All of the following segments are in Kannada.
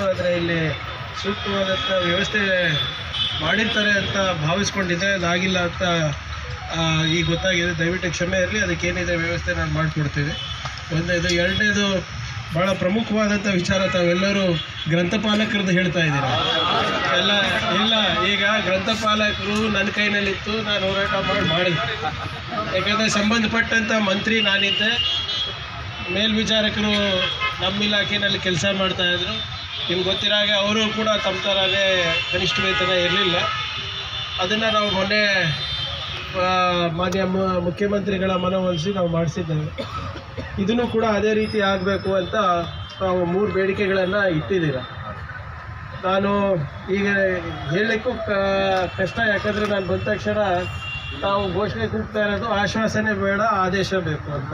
ಆದರೆ ಇಲ್ಲಿ ಸೂಕ್ತವಾದಂಥ ವ್ಯವಸ್ಥೆ ಮಾಡಿರ್ತಾರೆ ಅಂತ ಭಾವಿಸ್ಕೊಂಡಿದ್ದೆ ಅದಾಗಿಲ್ಲ ಅಂತ ಈಗ ಗೊತ್ತಾಗಿದೆ. ದಯವಿಟ್ಟು ಕ್ಷಮೆ ಇರಲಿ. ಅದಕ್ಕೇನಿದೆ ವ್ಯವಸ್ಥೆ ನಾನು ಮಾಡಿಕೊಡ್ತೀನಿ. ಒಂದನೇದು ಎರಡನೇದು ಭಾಳ ಪ್ರಮುಖವಾದಂಥ ವಿಚಾರ ತಾವೆಲ್ಲರೂ ಗ್ರಂಥಪಾಲಕರದ್ದು ಹೇಳ್ತಾ ಇದ್ದೀರಾ? ಎಲ್ಲ, ಇಲ್ಲ. ಈಗ ಗ್ರಂಥಪಾಲಕರು ನನ್ನ ಕೈನಲ್ಲಿತ್ತು. ನಾನು ಹೋರಾಟ ಮಾಡಿ, ಮಾಡಿದೆ. ಯಾಕಂದರೆ ಸಂಬಂಧಪಟ್ಟಂಥ ಮಂತ್ರಿ ನಾನಿದ್ದೆ. ಮೇಲ್ವಿಚಾರಕರು ನಮ್ಮ ಇಲಾಖೆಯಲ್ಲಿ ಕೆಲಸ ಮಾಡ್ತಾಯಿದ್ರು ನಿಮ್ಗೆ ಗೊತ್ತಿರೋ ಹಾಗೆ ಅವರು ಕೂಡ ತಮ್ಮ ಥರನೇ ಕನಿಷ್ಠ ವೇತನ ಇರಲಿಲ್ಲ. ಅದನ್ನು ನಾವು ಮೊನ್ನೆ ಮಾನ್ಯ ಮುಖ್ಯಮಂತ್ರಿಗಳ ಮನವೊಲಿಸಿ ನಾವು ಮಾಡಿಸಿದ್ದೇವೆ. ಇದನ್ನು ಕೂಡ ಅದೇ ರೀತಿ ಆಗಬೇಕು ಅಂತ ನಾವು ಮೂರು ಬೇಡಿಕೆಗಳನ್ನು ಇಟ್ಟಿದ್ದೀರ. ನಾನು ಈಗ ಹೇಳಲಿಕ್ಕೂ ಕಷ್ಟ, ಯಾಕಂದರೆ ನಾನು ಬಂದ ತಕ್ಷಣ ನಾವು ಘೋಷಣೆ ಕೂಗ್ತಾ ಇರೋದು ಆಶ್ವಾಸನೆ ಬೇಡ, ಆದೇಶ ಬೇಕು ಅಂತ.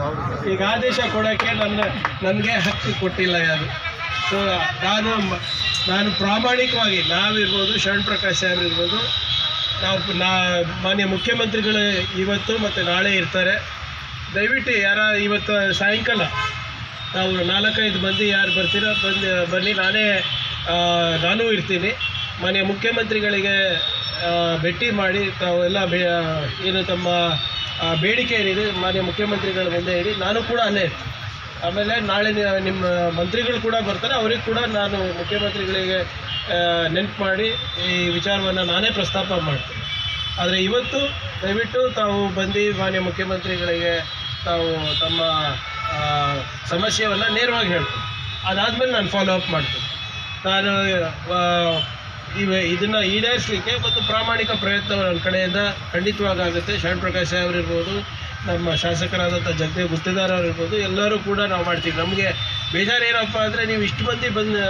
ಈಗ ಆದೇಶ ಕೊಡೋಕ್ಕೆ ನನ್ನ, ನನಗೆ ಹಕ್ಕು ಕೊಟ್ಟಿಲ್ಲ ಯಾರು. ಸೊ ನಾನು ನಾನು ಪ್ರಾಮಾಣಿಕವಾಗಿ, ನಾವಿರ್ಬೋದು, ಶರಣ್ ಪ್ರಕಾಶ್ ಸಾಹೇಬ್ರು ಇರ್ಬೋದು ನಾವು ನಾ ಮಾನ್ಯ ಮುಖ್ಯಮಂತ್ರಿಗಳು ಇವತ್ತು ಮತ್ತು ನಾಳೆ ಇರ್ತಾರೆ. ದಯವಿಟ್ಟು ಯಾರ ಇವತ್ತು ಸಾಯಂಕಾಲ, ನಾವು ನಾಲ್ಕೈದು ಮಂದಿ ಯಾರು ಬರ್ತೀರೋ, ಬಂದು ಬನ್ನಿ. ನಾನೇ ನಾನೂ ಇರ್ತೀನಿ. ಮಾನ್ಯ ಮುಖ್ಯಮಂತ್ರಿಗಳಿಗೆ ಭೇಟಿ ಮಾಡಿ, ತಾವೆಲ್ಲ ಬೇ ಏನು ತಮ್ಮ ಬೇಡಿಕೆ ಏನಿದೆ, ಮಾನ್ಯ ಮುಖ್ಯಮಂತ್ರಿಗಳ ಮುಂದೆ ಹೇಳಿ, ನಾನು ಕೂಡ ಅಲ್ಲೇ ಇರ್ತೀನಿ. ಆಮೇಲೆ ನಾಳೆ ನಿಮ್ಮ ಮಂತ್ರಿಗಳು ಕೂಡ ಬರ್ತಾರೆ. ಅವ್ರಿಗೆ ಕೂಡ ನಾನು ಮುಖ್ಯಮಂತ್ರಿಗಳಿಗೆ ನೆನಪು ಮಾಡಿ ಈ ವಿಚಾರವನ್ನು ನಾನೇ ಪ್ರಸ್ತಾಪ ಮಾಡ್ತೀನಿ. ಆದರೆ ಇವತ್ತು ದಯವಿಟ್ಟು ತಾವು ಬಂದು ಮಾನ್ಯ ಮುಖ್ಯಮಂತ್ರಿಗಳಿಗೆ ತಾವು ತಮ್ಮ ಸಮಸ್ಯೆಯನ್ನು ನೇರವಾಗಿ ಹೇಳ್ತೀನಿ. ಅದಾದಮೇಲೆ ನಾನು ಫಾಲೋ ಅಪ್ ಮಾಡ್ತೀನಿ. ನಾನು ಇವೆ, ಇದನ್ನು ಈಡೇರಿಸಲಿಕ್ಕೆ ಮತ್ತು ಪ್ರಾಮಾಣಿಕ ಪ್ರಯತ್ನ ನನ್ನ ಕಡೆಯಿಂದ ಖಂಡಿತವಾಗಿ ಆಗುತ್ತೆ. ಶರಣ್ ಪ್ರಕಾಶ್ ಸಾಹೇಬ್ರು ಇರ್ಬೋದು ನಮ್ಮ ಶಾಸಕರಾದಂಥ ಜಗದೇವ್ ಗುತ್ತಿದಾರ್ ಇರ್ಬೋದು, ಎಲ್ಲರೂ ಕೂಡ ನಾವು ಮಾಡ್ತೀವಿ. ನಮಗೆ ಬೇಜಾರು ಏನಪ್ಪ ಅಂದರೆ ನೀವು ಇಷ್ಟು ಮಂದಿ ಬಂದು,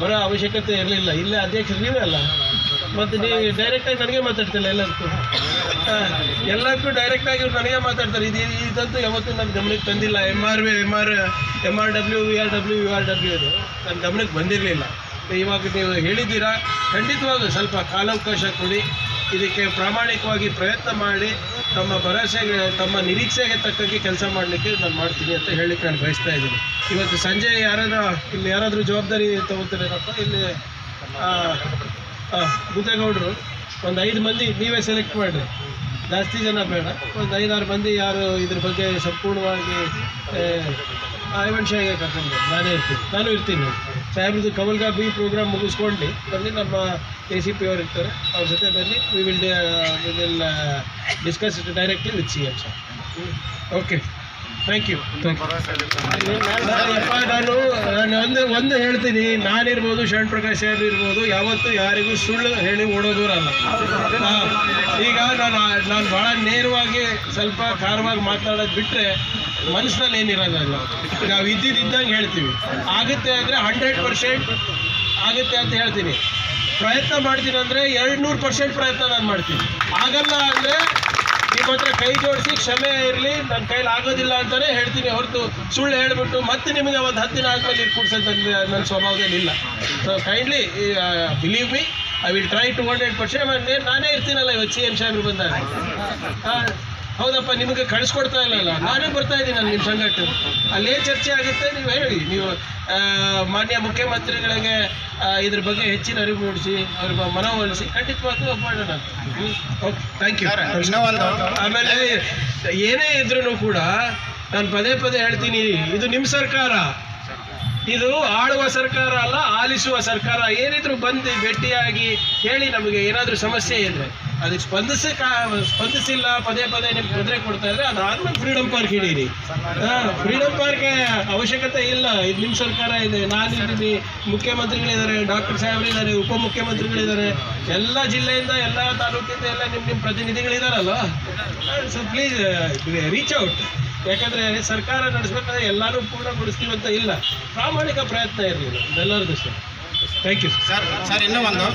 ಬರೋ ಅವಶ್ಯಕತೆ ಇರಲಿಲ್ಲ. ಇಲ್ಲೇ ಅಧ್ಯಕ್ಷರು ನೀವೇ ಅಲ್ಲ? ಮತ್ತು ನೀವು ಡೈರೆಕ್ಟಾಗಿ ನನಗೆ ಮಾತಾಡ್ತಿಲ್ಲ ಎಲ್ಲದಕ್ಕೂ ಎಲ್ಲದಕ್ಕೂ ಡೈರೆಕ್ಟಾಗಿ ಇವ್ರು ನನಗೆ ಮಾತಾಡ್ತಾರೆ. ಇದು ಇದಂತೂ ಯಾವತ್ತೂ ನನ್ನ ಗಮನಕ್ಕೆ ತಂದಿಲ್ಲ. M R V M R M R W V R W U R W ಇದು. ನನ್ನ ಗಮನಕ್ಕೆ ಬಂದಿರಲಿಲ್ಲ. ಇವಾಗ ನೀವು ಹೇಳಿದ್ದೀರಾ? ಖಂಡಿತವಾಗ ಸ್ವಲ್ಪ ಕಾಲಾವಕಾಶ ಕೊಡಿ. ಇದಕ್ಕೆ ಪ್ರಾಮಾಣಿಕವಾಗಿ ಪ್ರಯತ್ನ ಮಾಡಿ ತಮ್ಮ ಭರವಸೆಗೆ, ತಮ್ಮ ನಿರೀಕ್ಷೆಗೆ ತಕ್ಕಂಗೆ ಕೆಲಸ ಮಾಡಲಿಕ್ಕೆ ನಾನು ಮಾಡ್ತೀನಿ ಅಂತ ಹೇಳಲಿಕ್ಕೆ ನಾನು ಬಯಸ್ತಾ ಇದ್ದೀನಿ. ಇವತ್ತು ಸಂಜೆ ಯಾರಾದ್ರೂ, ಇಲ್ಲಿ ಯಾರಾದರೂ ಜವಾಬ್ದಾರಿ ತಗೋತಾರೇನಪ್ಪ? ಇಲ್ಲಿ ಬುದ್ದೇಗೌಡರು ಒಂದು ಐದು ಮಂದಿ ನೀವೇ ಸೆಲೆಕ್ಟ್ ಮಾಡಿರಿ. ಜಾಸ್ತಿ ಜನ ಬೇಡ. ಒಂದು ಐದಾರು ಮಂದಿ ಯಾರು ಇದ್ರ ಬಗ್ಗೆ ಸಂಪೂರ್ಣವಾಗಿ ಐವನ್ಶಾಗೆ ಕರ್ಕೊಂಡು ನಾನೇ ಇರ್ತೀನಿ. ನಾನು ಇರ್ತೀನಿ. ಸಾಹೇಬ್ರದ್ದು ಕಮಲ್ಗಾ ಬಿ ಪ್ರೋಗ್ರಾಮ್ ಮುಗಿಸ್ಕೊಂಡು ಬನ್ನಿ, ನಮ್ಮ ಎ ಸಿ ಪಿ ಅವರು ಇರ್ತಾರೆ. ಅವ್ರ ಜೊತೆ ಬನ್ನಿ. We will will discuss it directly with C M sir okay thank you ನಾನು ನಾನು ಒಂದು ಒಂದು ಹೇಳ್ತೀನಿ. ನಾನಿರ್ಬೋದು, ಶರಣ್ ಪ್ರಕಾಶ್ ಸಾಹೇಬ್ ಇರ್ಬೋದು. ಯಾವತ್ತೂ ಯಾರಿಗೂ ಸುಳ್ಳು ಹೇಳಿ ಓಡೋದೂರಲ್ಲ. ಈಗ ನಾನು ನಾನು ಭಾಳ ನೇರವಾಗಿ ಸ್ವಲ್ಪ ಖಾರವಾಗಿ ಮಾತಾಡೋದು ಬಿಟ್ಟರೆ ಮನಸ್ಸಿನಲ್ಲಿ ಏನಿರೋದಲ್ಲ ನಾವು ಇದ್ದಿದ್ದಂಗೆ ಹೇಳ್ತೀವಿ. ಆಗುತ್ತೆ ಅಂದರೆ ಹಂಡ್ರೆಡ್ ಪರ್ಸೆಂಟ್ ಆಗುತ್ತೆ ಅಂತ ಹೇಳ್ತೀನಿ. ಪ್ರಯತ್ನ ಮಾಡ್ತೀನಿ ಅಂದರೆ ಎರಡು ನೂರು ಪರ್ಸೆಂಟ್ ಪ್ರಯತ್ನ ನಾನು ಮಾಡ್ತೀನಿ. ಆಗಲ್ಲ ಅಂದರೆ ನಿಮ್ಮ ಹತ್ರ ಕೈ ಜೋಡಿಸಿ ಕ್ಷಮೆ ಇರಲಿ ನನ್ನ ಕೈಲಿ ಆಗೋದಿಲ್ಲ ಅಂತಲೇ ಹೇಳ್ತೀನಿ. ಹೊರತು ಸುಳ್ಳು ಹೇಳಿಬಿಟ್ಟು ಮತ್ತೆ ನಿಮಗೆ ಒಂದು ಹತ್ತು ದಿನ ಆದಮೇಲೆ ಇದು ನನ್ನ ಸ್ವಭಾವದಲ್ಲಿ ಇಲ್ಲ. So kindly believe me I will try to hundred percent ನಾನೇ ಇರ್ತೀನಲ್ಲ ಇವತ್ತು ಸಿ ಎಂ ಸಾಹೇಬ್ರು ಬಂದಾಗ. ಹೌದಪ್ಪ ನಿಮಗೆ ಕಳಿಸ್ಕೊಡ್ತಾ ಇಲ್ಲಲ್ಲ? ನಾನೇ ಬರ್ತಾ ಇದ್ದೀನಿ ನಾನು ನಿಮ್ಮ ಸಂಘಟನೆ ಅಲ್ಲೇ ಚರ್ಚೆ ಆಗುತ್ತೆ ನೀವು ಹೇಳಿ. ನೀವು ಮಾನ್ಯ ಮುಖ್ಯಮಂತ್ರಿಗಳಿಗೆ ಇದ್ರ ಬಗ್ಗೆ ಹೆಚ್ಚಿನ ಅರಿವು ಮೂಡಿಸಿ ಅವ್ರ ಮನವೊಲಿಸಿ ಖಂಡಿತವಾಗ್ಲೂ ಮಾಡೋಣ ಓಕೆ ಥ್ಯಾಂಕ್ ಯು ಆಮೇಲೆ ಏನೇ ಇದ್ರೂ ಕೂಡ ನಾನು ಪದೇ ಪದೇ ಹೇಳ್ತೀನಿ ಇದು ನಿಮ್ಮ ಸರ್ಕಾರ. ಇದು ಆಳುವ ಸರ್ಕಾರ ಅಲ್ಲ, ಆಲಿಸುವ ಸರ್ಕಾರ. ಏನಿದ್ರು ಬಂದು ಭೇಟಿಯಾಗಿ ಹೇಳಿ ನಮಗೆ ಏನಾದರೂ ಸಮಸ್ಯೆ ಇದ್ರೆ. ಅದಕ್ಕೆ ಸ್ಪಂದಿಸಿ ಸ್ಪಂದಿಸಿಲ್ಲ, ಪದೇ ಪದೇ ನಿಮ್ಗೆ ತೊಂದರೆ ಕೊಡ್ತಾ ಇದ್ರೆ ಅದಾದ್ಮೇಲೆ ಫ್ರೀಡಮ್ ಪಾರ್ಕ್ ಹಿಡೀರಿ. ಫ್ರೀಡಮ್ ಪಾರ್ಕ್ ಅವಶ್ಯಕತೆ ಇಲ್ಲ. ಇದು ನಿಮ್ಮ ಸರ್ಕಾರ ಇದೆ, ನಾನಿದ್ದೀನಿ. ಮುಖ್ಯಮಂತ್ರಿಗಳಿದ್ದಾರೆ, ಡಾಕ್ಟರ್ ಸಾಹೇಬ್ರಿದ್ದಾರೆ, ಉಪಮುಖ್ಯಮಂತ್ರಿಗಳಿದ್ದಾರೆ. ಎಲ್ಲ ಜಿಲ್ಲೆಯಿಂದ, ಎಲ್ಲ ತಾಲೂಕಿಂದ ಎಲ್ಲ ನಿಮ್ಮ ನಿಮ್ಮ ಪ್ರತಿನಿಧಿಗಳಿದಾರಲ್ಲ? ಸೊ ಪ್ಲೀಸ್ ರೀಚ್ ಔಟ್ ಯಾಕಂದರೆ ಸರ್ಕಾರ ನಡೆಸ್ಬೇಕಾದ್ರೆ ಎಲ್ಲರೂ ಅಂತ ಇಲ್ಲ. ಪ್ರಾಮಾಣಿಕ ಪ್ರಯತ್ನ ಇರಲಿಲ್ಲ. ಎಲ್ಲರಿಗೂ sir thank you sir sir ಇನ್ನೂ ಒಂದು.